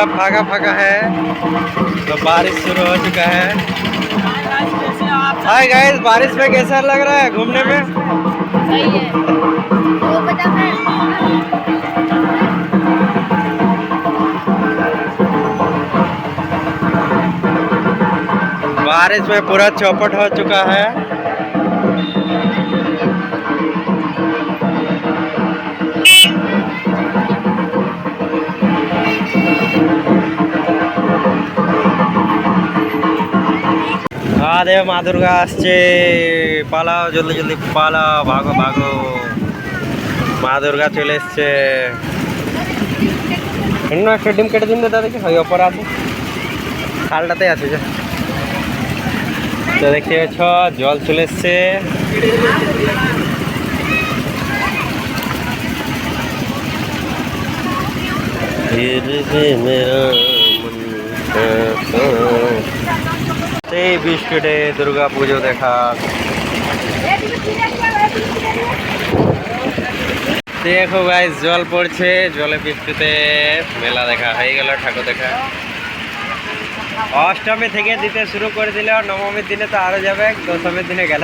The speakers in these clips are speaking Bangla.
पूरा फाका फाका है। तो बारिश शुरू हो चुका है। हाय गाइस बारिश में कैसा लग रहा है घूमने में? सही है। वो पता है। बारिश में पूरा चौपट हो चुका है। মহাদেব, মা দুর্গা আসছে। পালাও, জলদি জলদি পালাও, ভাগো ভাগো। মা দুর্গা চলে এসছে। অন্য একটা ডিম কেটে দিন দাদা দেখি হয় অপর আছে। খালটাতে আছে, যা। তো দেখতে পাচ্ছ, জল চলে এসছে। फिर भी मेरा मन कहता এই বিস্কুটে দুর্গা পুজো দেখা দেখো গাইস জল পড়ছে জলে বৃষ্টিতে মেলা দেখা হয়ে গেল ঠাকুর দেখা অষ্টমী থেকে দিতে শুরু করে দিল নবমীর দিনে তো আরো যাবে দশমীর দিনে গেল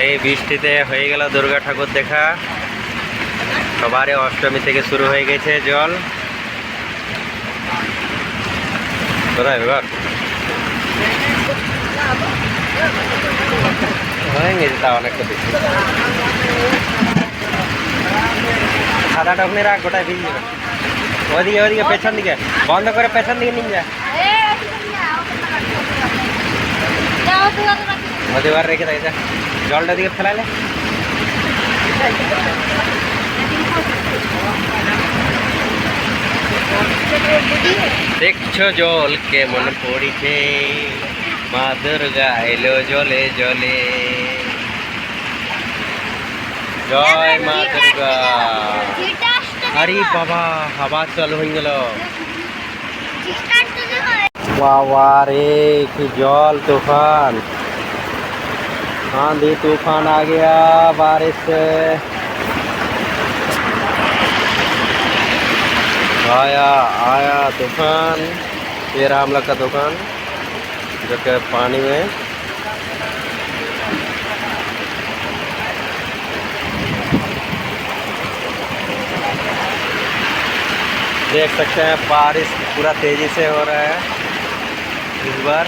এই বৃষ্টিতে হয়ে গেল দুর্গা ঠাকুর দেখা সবারই অষ্টমী থেকে শুরু হয়ে গেছে জল কোথায় এবার হয়ে গেছে তা অনেকটা বেশি সাদাটা ওখানে রাখ গোটায় ভিজে যাবে ওদিকে ওদিকে পেছন দিকে বন্ধ করে পেছন দিকে নিয়ে যা যাও তুই অত রাখি ওদিকে রেখে দেয় যা জলটা দিকে ফেলালে। দেখছ জল কেমন পড়িছে? মা দুর্গা এলো জলে জলে। জয় মা দুর্গা। আরে বাবা হাওয়া চল হয়ে গেল। বাবা রে কি জল তুফান। आंधी तूफ़ान आ गया, बारिश। आया आया तूफ़ान, ये लोग का दुकान जो कि पानी में। देख सकते हैं, बारिश पूरा तेज़ी से हो रहा है, इस बार।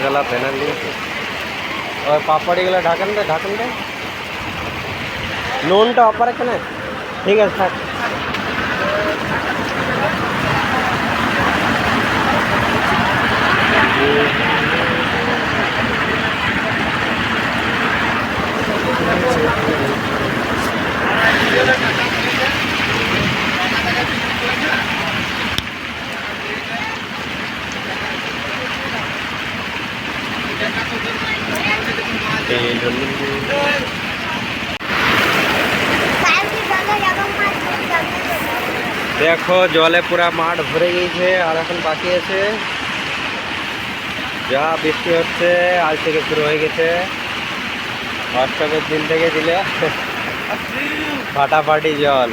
गला लिए। हम्म। और पापड़ी गला ढाकन दे ढाकन दे। नून तो अपर कने ठीक है सर Thank you. দেখো, জলে পুরা মাঠ ভরে গিয়েছে, আর এখন বাকি আছে। যা বৃষ্টি হচ্ছে, আজ থেকে শুরু হয়ে গেছে। অষ্টমের দিন থেকে দিলে ফাটাফাটি জল।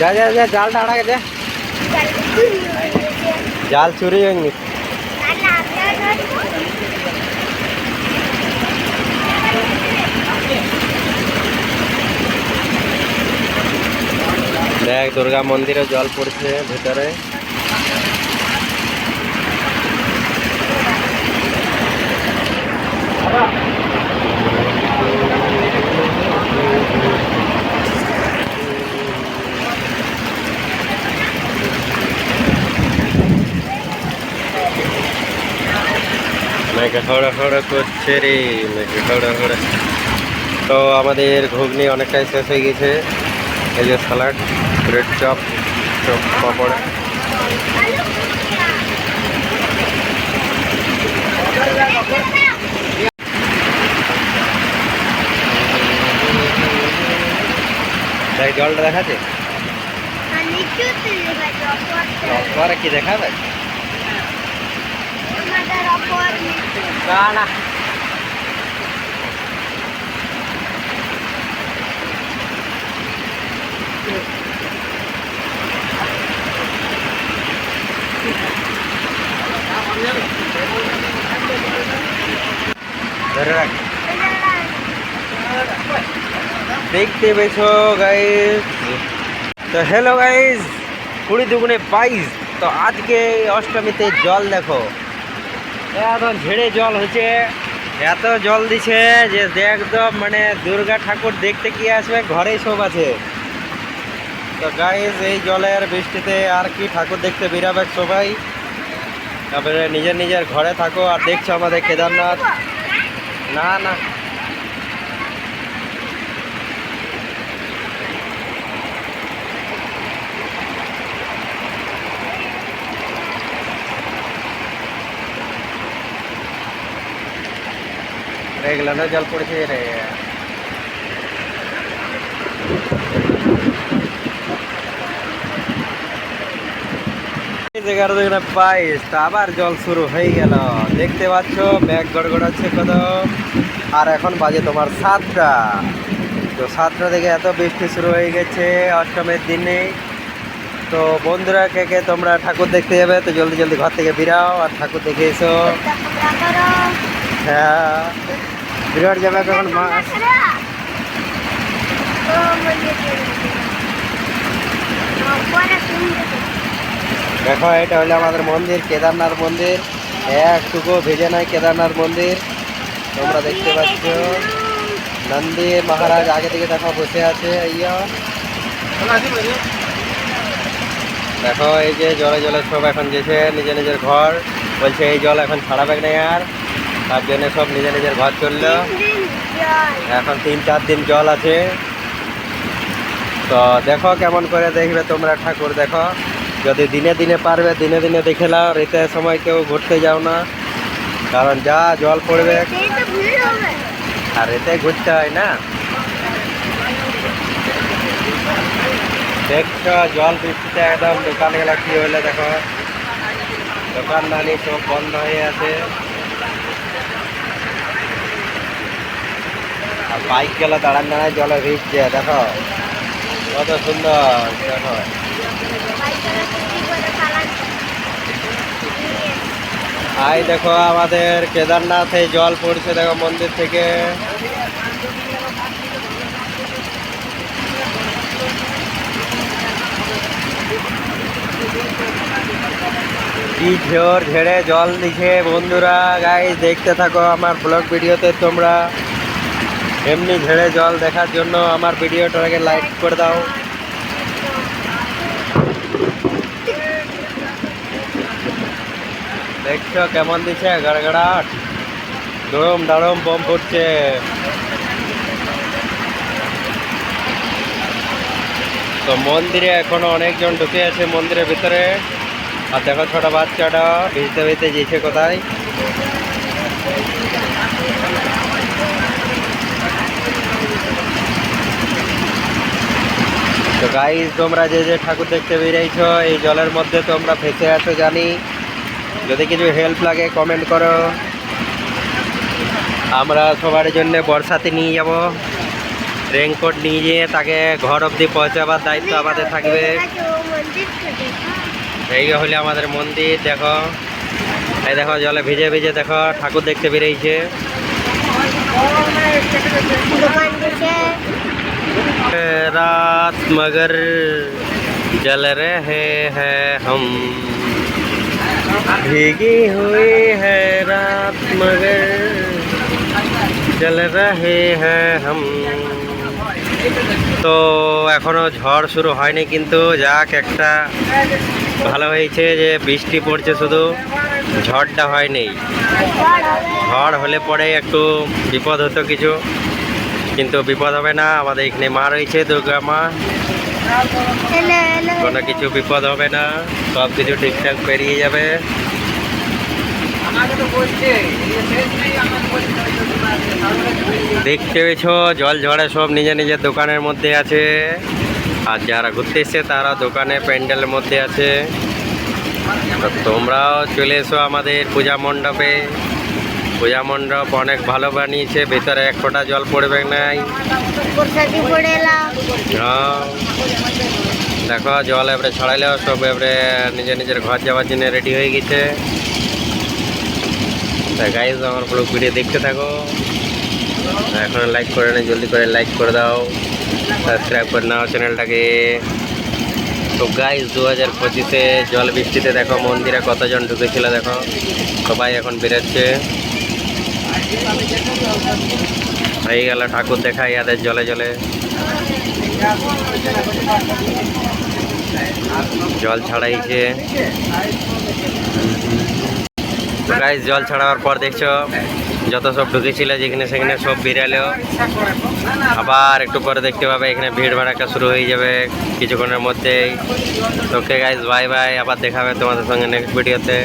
যা যা যা জালটা আড়াকে যা জাল চুরি হয়ে গেছে তাহলে আমরা ধরবো দেখ দুর্গা মন্দিরে জল পড়ছে ভিতরে মেঘে হড়া হড়া করছে রে মেঘে হড়া হড়া। তো আমাদের ঘুগনি অনেকটাই শেষ হয়ে গেছে। এই যে salad bread chop chop papad. তাই জলটা দেখাচ্ছে? কি দেখাবে? দেখতে পেয়েছ গাইজ তো হ্যালো গাইজ কুড়ি দুগুণে বাইশ। তো আজকে অষ্টমীতে জল দেখো। একদম ঝেড়ে জল হচ্ছে। এত জল দিছে যে একদম মানে দুর্গা ঠাকুর দেখতে কি আসবে? ঘরেই সব আছে। তো গাইজ এই জলের বৃষ্টিতে আর কি ঠাকুর দেখতে বেরাবে সবাই? তারপরে নিজের নিজের ঘরে থাকো। আর দেখছ আমাদের কেদারনাথ? না না। জল পড়েছে রে এগারো দিনে বাইশ তা আবার জল শুরু হয়ে গেল দেখতে পাচ্ছ ব্যাগ গড়গড়াচ্ছে কত আর এখন বাজে তোমার সাতটা তো সাতটা থেকে এত বৃষ্টি শুরু হয়ে গেছে অষ্টমের দিনে তো বন্ধুরা কে কে তোমরা ঠাকুর দেখতে যাবে তো জলদি জলদি ঘর থেকে বেরাও আর ঠাকুর দেখে এসো হ্যাঁ বিরাট যাবে এখন মাছ দেখো, এটা হলো আমাদের মন্দির, কেদারনাথ মন্দির। একটুকু ভেজে নাই কেদারনাথ মন্দির। তোমরা দেখতে পাচ্ছ। নন্দী মহারাজ আগে থেকে দেখো বসে আছে দেখো, এই যে জলে জলে সব এখন যেছে নিজের নিজের ঘর। বলছে, এই জল এখন ছাড়াবে না আর। তার জন্য সব নিজের নিজের ঘর চলল। এখন তিন চার দিন জল আছে। তো দেখো কেমন করে দেখবে তোমরা ঠাকুর, দেখো। যদি দিনে দিনে পারবে, দিনে দিনে দেখে নাও রেতের সময় কেউ ঘুরতে যাও না। কারণ যা জল পড়বে, আর এতে ঘুরতে হয় না। দেখছ, জল বৃষ্টিতে একদম দোকান গেলা কি হইলে দেখো। দোকান সব বন্ধ হয়ে আছে। আর বাইক গেলে দাঁড়ান দাঁড়ায় জলে ভিজছে দেখো। কত সুন্দর, দেখো। আই দেখো আমাদের কেদারনাথে জল পড়ছে, দেখো মন্দির থেকে। কি ঝোর ঝেড়ে জল দিছে বন্ধুরা গাই দেখতে থাকো আমার ব্লগ ভিডিওতে তোমরা। এমনি ঝেড়ে জল দেখার জন্য আমার ভিডিওটাকে লাইক করে দাও। দেখছ কেমন দিছে? গড়গড়াট। দড়ম দাড়ম বম পড়ছে তো মন্দিরে এখনও অনেকজন ঢুকে আছে মন্দিরের ভিতরে। আর দেখো ছোট বাচ্চাটা ভিজতে ভিজতে যেছে কোথায়? তো গাইজ তোমরা যে যে ঠাকুর দেখতে বেরিয়েছো এই জলের মধ্যে তোমরা ফেসে আছো জানি। যদি কিছু হেল্প লাগে কমেন্ট করো। আমরা সবার জন্য বর্ষাতে নিয়ে যাব। রেনকোট নিয়ে যেয়ে তাকে ঘর অবধি পৌঁছাবার দায়িত্ব আমাদের থাকবে। এই হলে আমাদের মন্দির দেখো। এই দেখো জলে ভিজে ভিজে দেখো ঠাকুর দেখতে বেরিয়েছে। দিছে रात मगर जल रहे हैं हम भीगी हुई है रात मगर जल रहे हैं हम তো এখনো ঝড় শুরু হয়নি কিন্তু যাক একটা ভালো হয়েছে যে বৃষ্টি পড়ছে শুধু ঝড়টা হয়নি ঝড় হলে পরে একটু বিপদ হতো কিছু কিন্তু বিপদ হবে না আমাদের এখানে মা রয়েছে দুর্গা মা। কোনো কিছু বিপদ হবে না সব কিছু ঠিকঠাক পেরিয়ে যাবে। দেখতে পেয়েছ জল ঝড়ে সব নিজের নিজের দোকানের মধ্যে আছে। আর যারা ঘুরতে এসছে তারা দোকানে প্যান্ডেলের মধ্যে আছে। তোমরাও চলে এসো আমাদের পূজা মণ্ডপে। পূজা মণ্ডপ অনেক ভালো বানিয়েছে, ভেতরে এক ফোঁটা জল পড়বে নাই। হ্যাঁ। দেখো, জল এবারে ছড়াইলেও সব এবারে নিজের নিজের ঘর যাওয়ার জন্য রেডি হয়ে গেছে। তা গাইজ আমার পুরো ভিডিও দেখতে থাকো। এখন লাইক করে না জলদি করে লাইক করে দাও। সাবস্ক্রাইব করে নাও চ্যানেলটাকে তো গাইজ দু হাজার পঁচিশে জল বৃষ্টিতে দেখো মন্দিরে কতজন ঢুকেছিল দেখো। সবাই এখন বেরোচ্ছে। হয়ে গেল ঠাকুর দেখা ইয়াদের জলে জলে। জল ছাড়াইছে। গাইজ জল ছাড়াবার পর দেখছ, যত সব ঢুকেছিল যেখানে সেখানে সব বেরালো আবার একটু পরে দেখতে পাবে এখানে ভিড় ভাড়াটা শুরু হয়ে যাবে কিছুক্ষণের মধ্যেই। ওকে গাইজ বাই বাই আবার দেখাবে তোমাদের সঙ্গে নেক্সট ভিডিওতে